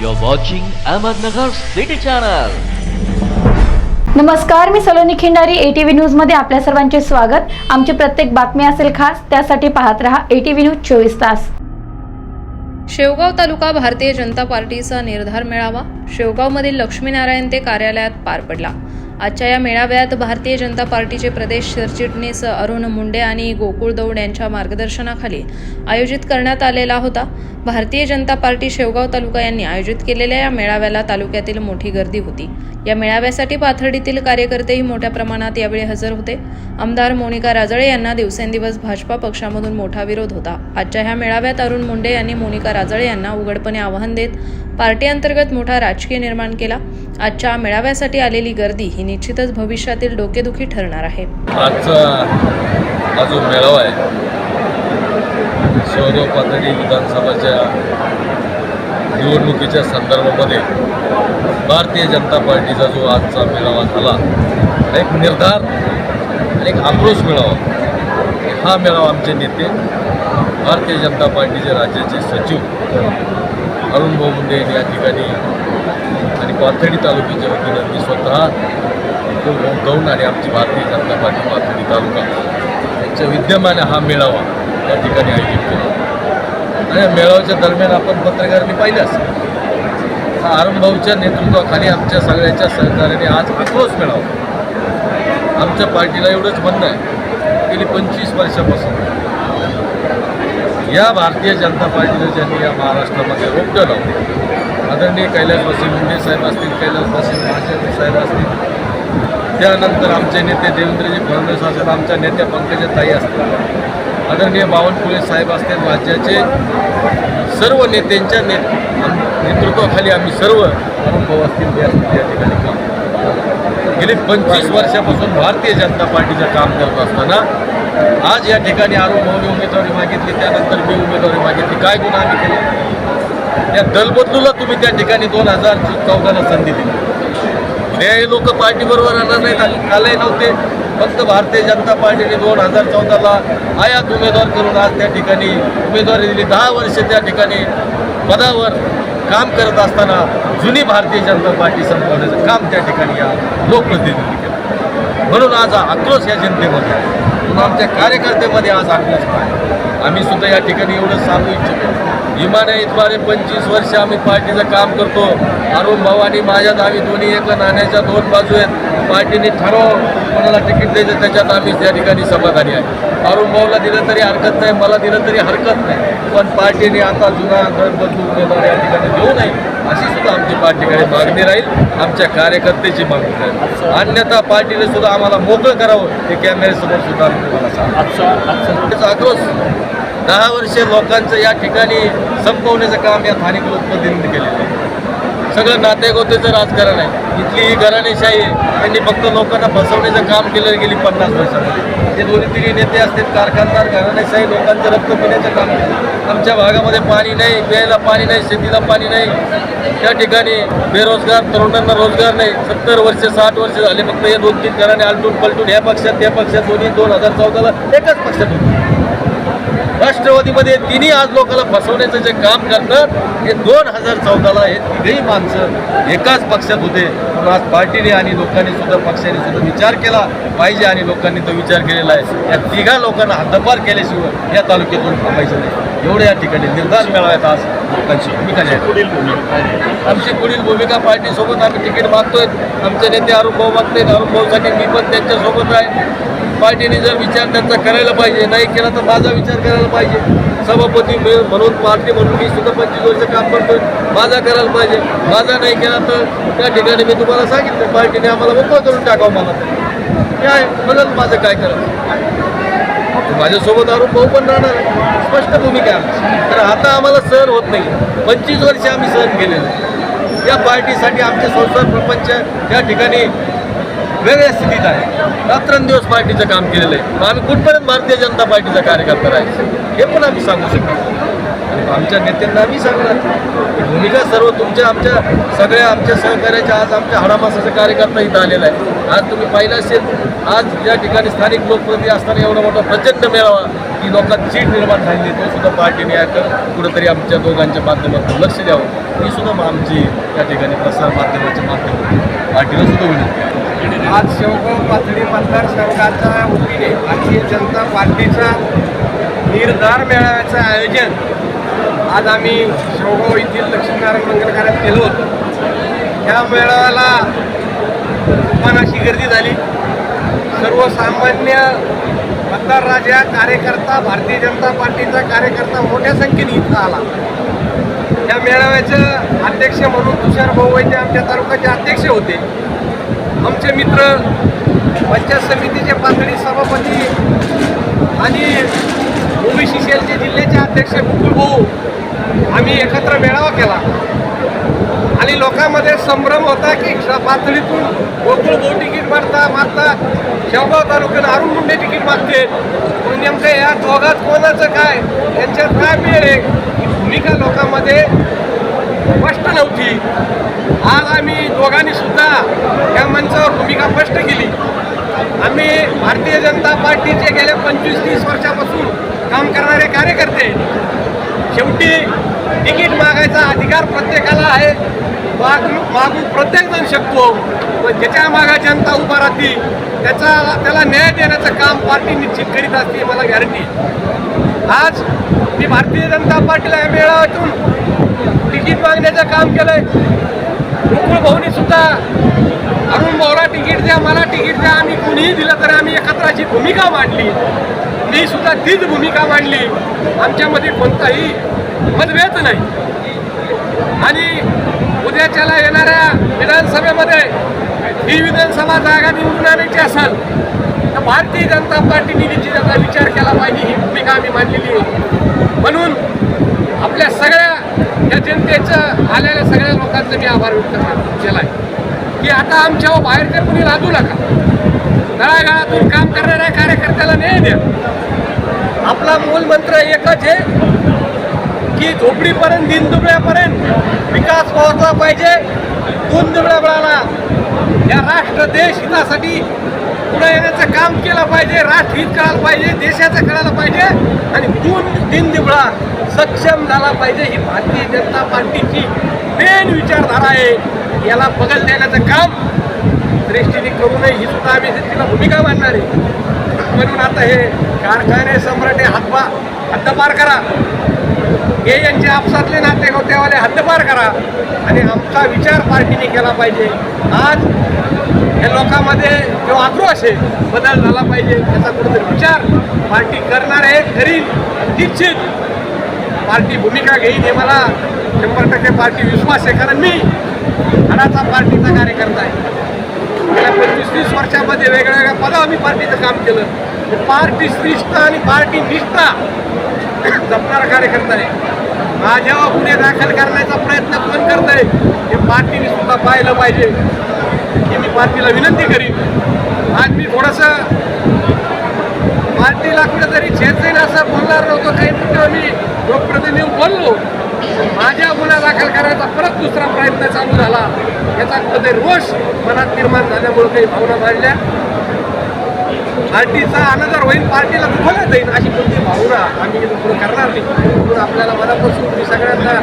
You're watching Ahmednagar City Channel. नमस्कार मी Saloni Khindari ATV न्यूजमध्ये आपल्या सर्वांचे स्वागत. आमची प्रत्येक बातमी असेल खास त्यासाठी पाहत रहा एटीव्ही न्यूज चोवीस तास. शेवगाव तालुका भारतीय जनता पार्टीचा निर्धार मेळावा शेवगावमधील लक्ष्मीनारायण ते कार्यालयात पार पडला. आजच्या या मेळाव्यात भारतीय जनता पार्टीचे प्रदेश सरचिटणीस अरुण मुंडे आणि गोकुळ दौड यांच्या मार्गदर्शनाखाली आयोजित करण्यात आलेला होता. भारतीय जनता पार्टी शेवगाव तालुका यांनी आयोजित केलेल्या या मेळाव्याला तालुक्यातील मोठी गर्दी होती. या मेळाव्यासाठी पाथर्डीतील कार्यकर्तेही मोठ्या प्रमाणात यावेळी हजर होते. आमदार मोनिका राजळे यांना दिवसेंदिवस भाजपा पक्षामधून मोठा विरोध होता. आजच्या ह्या मेळाव्यात अरुण मुंडे यांनी मोनिका राजळे यांना उघडपणे आवाहन देत पार्टी अंतर्गत मोठा राजकीय निर्माण केला. आजच्या मेळाव्यासाठी आलेली गर्दी ही निश्चितच भविष्यातील डोकेदुखी ठरणार आहे. आजचा हा जो मेळावा आहे शेवगाव पातळी विधानसभाच्या निवडणुकीच्या संदर्भामध्ये भारतीय जनता पार्टीचा जो आजचा मेळावा झाला एक निर्धार आणि एक आक्रोश मेळावा. हा मेळावा आमचे नेते भारतीय जनता पार्टीचे राज्याचे सचिव अरुण भाऊ मुंडे या ठिकाणी आणि पाथर्डी तालुक्याच्या वतीनं मी स्वतः तो आणि आमची भारतीय जनता पार्टी पाथर्डी तालुका यांच्या विद्यमाने हा मेळावा या ठिकाणी आयोजित केला. आणि या मेळाव्याच्या दरम्यान आपण पत्रकारांनी पाहिलं असेल हा भाऊच्या नेतृत्वाखाली आमच्या सगळ्यांच्या सहकार्याने आज आक्रोश मेळावा. आमच्या पार्टीला एवढंच म्हणणं आहे गेली पंचवीस वर्षापासून या भारतीय जनता पार्टीनं ज्यांनी या महाराष्ट्रामध्ये रोपटं लावलं आदरणीय कैलासवासी मुंडे साहेब असतील कैलासवासी महाजन साहेब असतील त्यानंतर आमचे नेते देवेंद्रजी फडणवीस असतील आमच्या नेत्या पंकजा ताई असतील आदरणीय बावनकुळे साहेब असतील राज्याचे सर्व नेत्यांच्या ने नेतृत्वाखाली आम्ही सर्व अनुभव असतील ते असतील या ठिकाणी काम गेली पंचवीस वर्षापासून भारतीय जनता पार्टीचं काम करत असताना आज या ठिकाणी आरोप भाऊने उमेदवारी मागितली त्यानंतर मी उमेदवारी मागितली. काय गुन्हा आम्ही केले? या दलबदलूला तुम्ही त्या ठिकाणी दोन हजार चौदाला संधी दिली. हे लोक पार्टीबरोबर राहणार नाहीत कालही नव्हते. फक्त भारतीय जनता पार्टीने दोन हजार चौदाला आयात उमेदवार करून आज त्या ठिकाणी उमेदवारी दिली. दहा वर्ष त्या ठिकाणी पदावर काम करत असताना जुनी भारतीय जनता पार्टी संपवण्याचं काम त्या ठिकाणी या लोकप्रतिनिधी केलं. म्हणून आज आक्रोश या जनतेमध्ये म्हणून आमच्या कार्यकर्त्यामध्ये आज आक्रोश आहे. आम्ही सुद्धा या ठिकाणी एवढं सांगू इच्छितो. इमानईद्वारे पंचवीस वर्ष आम्ही पार्टीचं काम करतो. अरुण भाऊ आणि माझ्या दावी दोन्ही एका नाण्याच्या दोन बाजू आहेत. पार्टीने ठरव. कोणाला तिकीट द्यायचं त्याच्यात आम्ही त्या ठिकाणी समाधानी आहे. अरुण भाऊला दिलं तरी हरकत नाही मला दिलं तरी हरकत नाही. पण पार्टीने आता जुना दर बदलू उमेदवार या ठिकाणी देऊ नये अशी सुद्धा आमची पार्टीकडे मागणी राहील आमच्या कार्यकर्त्याची मागणी राहील. अन्यथा पार्टीने सुद्धा आम्हाला मोकळं करावं हे कॅमेऱ्यासमोर सुद्धा तुम्हाला आक्रोश दहा वर्षे लोकांचं या ठिकाणी संपवण्याचं काम या स्थानिक लोकप्रतिनिधी केलेलं आहे. सगळं नातेगोतेचं राजकारण आहे. इथली ही घराणेशाही आहे. त्यांनी फक्त लोकांना फसवण्याचं काम केलं गेली पन्नास वर्षामध्ये. ते दोन्ही तिन्ही नेते असतील कारखानदार घराणेशाही लोकांचं रक्त पिण्याचं काम केलं आमच्या भागामध्ये पाणी नाही प्यायला पाणी नाही शेतीला पाणी नाही. त्या ठिकाणी बेरोजगार तरुणांना रोजगार नाही. सत्तर वर्ष साठ वर्ष झाले फक्त हे दोन तीन घराणे आलटून पलटून ह्या पक्षात त्या पक्षात दोन्ही दोन हजार चौदाला एकच पक्षात होते. राष्ट्रवादीमध्ये तिन्ही आज लोकांना फसवण्याचं जे काम करतात हे दोन हजार चौदाला हे तिघही माणसं एकाच पक्षात होते. पण आज पार्टीने आणि लोकांनी सुद्धा पक्षाने सुद्धा विचार केला पाहिजे आणि लोकांनी तो विचार केलेला आहे. या तिघा लोकांना हद्दपार केल्याशिवाय या तालुक्यातून थांबायचं नाही. एवढे या ठिकाणी निर्धार मिळाव्यात आज लोकांची भूमिका पुढील भूमिका आमची पुढील भूमिका पार्टीसोबत आम्ही तिकीट मागतोय. आमचे नेते अरुण भाऊ मागतायत. अरुण भाऊसाठी मी पण त्यांच्यासोबत आहे पार्टीने जर विचार त्यांचा करायला पाहिजे नाही केला तर माझा विचार करायला पाहिजे. सभापती म्हणून पार्टी म्हणून मी सुद्धा पंचवीस वर्ष काम करतोय. माझा करायला पाहिजे. माझा नाही केला तर त्या ठिकाणी मी तुम्हाला सांगितलं पार्टीने आम्हाला मोकळं करून टाकावं मला. काय बघल माझं काय करायचं? माझ्यासोबत आरोप भाऊ पण राहणार आहे. स्पष्ट भूमिका तर आता आम्हाला सहन होत नाही. पंचवीस वर्ष आम्ही सहन केलेलं या पार्टीसाठी आमचे संसार प्रपंच या ठिकाणी वेगळ्या स्थितीत आहे. रात्रंदिवस पार्टीचं काम केलेलं आहे. मग आम्ही कुठपर्यंत भारतीय जनता पार्टीचा कार्यकर्ता राहायचं? हे पण आम्ही सांगू शकतो आमच्या नेत्यांना आम्ही सांगणार भूमिका सर्व तुमच्या आमच्या सगळ्या आमच्या सहकार्याच्या आज आमच्या हाडामासाचा कार्यकर्ता इथं आलेला आहे. आज तुम्ही पाहिलं असेल आज या ठिकाणी स्थानिक लोकप्रतिनिधी असताना एवढा मोठा प्रचंड मेळावा की लोकांत चीड निर्माण झालेली तो सुद्धा पार्टीने याकडं कुठंतरी आमच्या दोघांच्या माध्यमातून लक्ष द्यावं. ही सुद्धा आमची या ठिकाणी प्रसार माध्यमाच्या माध्यमातून पार्टीला सुद्धा विनंती आहे. आज शेवगाव पाथडी मतदारसंघाच्या वतीने भारतीय जनता पार्टीचा निर्धार मेळाव्याचं आयोजन. आज आम्ही शेवगाव येथील लक्ष्मीनारायण मंगलकार्यात केलं होतं. या मेळाव्याला तुफान अशी गर्दी झाली. सर्वसामान्य मतदार राजा कार्यकर्ता भारतीय जनता पार्टीचा कार्यकर्ता मोठ्या संख्येने इथं आला. या मेळाव्याचं अध्यक्ष म्हणून तुषार भाऊ आमच्या तालुक्याचे अध्यक्ष होते आमचे मित्र पंचायत समितीचे पातळी सभापती आणि ओबीसी सेलचे जिल्ह्याचे अध्यक्ष मुकुल भाऊ आम्ही एकत्र मेळावा केला. आणि लोकांमध्ये संभ्रम होता की पातळीतून गोकुळ भाऊ तिकीट मारता मागता शेवगाव तालुक्यात अरुण मुंडे तिकीट मागते म्हणून नेमकं या दोघात कोणाचं काय? यांच्यात काय मिळेल? भूमिका लोकांमध्ये स्पष्ट नव्हती. आज आम्ही दोघांनी सुद्धा या मंचावर भूमिका स्पष्ट केली. आम्ही भारतीय जनता पार्टीचे गेल्या पंचवीस तीस वर्षापासून काम करणारे कार्यकर्ते. शेवटी तिकीट मागायचा अधिकार प्रत्येकाला आहे. मागू मागू प्रत्येक जण शकतो. पण ज्याच्या मागा जनता उभा राहते त्याचा त्याला न्याय देण्याचं काम पार्टी निश्चित करीत असते मला गॅरंटी आज मी भारतीय जनता पार्टीला या मेळाव्यातून मागण्याचं काम केलंय. मुकुळ भाऊनी सुद्धा अरुण भाऊला तिकीट द्या मला तिकीट द्या. आम्ही कुणीही दिलं तर आम्ही एकत्राची भूमिका मांडली. मी सुद्धा तीच भूमिका मांडली. आमच्यामध्ये कोणताही मतभेद नाही. आणि उद्याच्याला येणाऱ्या विधानसभेमध्ये ही विधानसभा जागा निवडून आणायची असेल तर भारतीय जनता पार्टीने निश्चित त्याचा विचार केला पाहिजे ही भूमिका आम्ही मांडलेली म्हणून आपल्या सगळ्या या जनतेचं आलेल्या सगळ्या लोकांचं मी आभार व्यक्त केला आहे की आता आमच्या हो बाहेर तर कुणी लादू नका. तळागाळातून काम करणाऱ्या कार्यकर्त्याला न्याय द्या. आपला मूल मंत्र एकच आहे की झोपडीपर्यंत दिनदुबळ्यापर्यंत विकास पोहोचला पाहिजे. दोन दुबळ्या बळाला या राष्ट्र देश हितासाठी पुढे येण्याचं काम केलं पाहिजे राष्ट्र हित करायला पाहिजे देशाचं करायला पाहिजे आणि दोन दिन दिवळा सक्षम झाला पाहिजे ही भारतीय जनता पार्टीची मेन विचारधारा आहे. याला बगल देण्याचं काम दृष्टीने करू नये ही सुद्धा आम्ही तिला भूमिका मांडणार आहे. म्हणून आता हे कारखाने सम्राटे हातबा हद्दपार करा. हे यांचे आपसातले नाते होतेवाले हद्दपार करा. आणि आमचा विचार पार्टीने केला पाहिजे. आज या लोकांमध्ये जो आक्रोश आहे बदल झाला पाहिजे याचा कुठेतरी विचार पार्टी करणार आहे तरी निश्चित पार्टी भूमिका घेईन हे मला शंभर टक्के पार्टी विश्वास आहे कारण मी हडाचा पार्टीचा कार्यकर्ता आहे. गेल्या पंचवीस तीस वर्षामध्ये वेगळ्या वेगळ्या पदावर मी पार्टीचं काम केलं. पार्टी श्रिष्ठ आणि पार्टी निष्ठा जपणारा कार्यकर्ता आहे. माझ्यावर गुन्हे दाखल करण्याचा प्रयत्न कोण करत आहे हे पार्टीने सुद्धा पाहिलं पाहिजे. की मी पार्टीला विनंती करीन. आज मी थोडंसं पार्टीला कुठेतरी छेद जाईल असं बोलणार नव्हतो. काही मित्र मी लोकप्रतिनिधी बोललो. माझ्या गुन्हा दाखल करायचा परत दुसरा प्रयत्न चालू झाला. याचा कुठेतरी रोष मनात निर्माण झाल्यामुळे काही भावना मांडल्या पार्टीचा अनादर होईल पार्टीला दुखवलं जाईल अशी कोणती भावना आम्ही पुढे करणार नाही. म्हणून आपल्याला मनापासून मी सगळ्यांना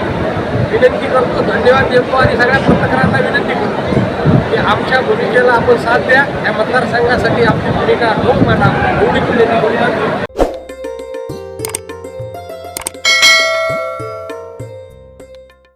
विनंती करतो. धन्यवाद देतो आणि सगळ्या पत्रकारांना विनंती करतो. की आमच्या भूमिकेला आपण साथ द्या. या मतदारसंघासाठी आपली भूमिका लोक मांडा एवढी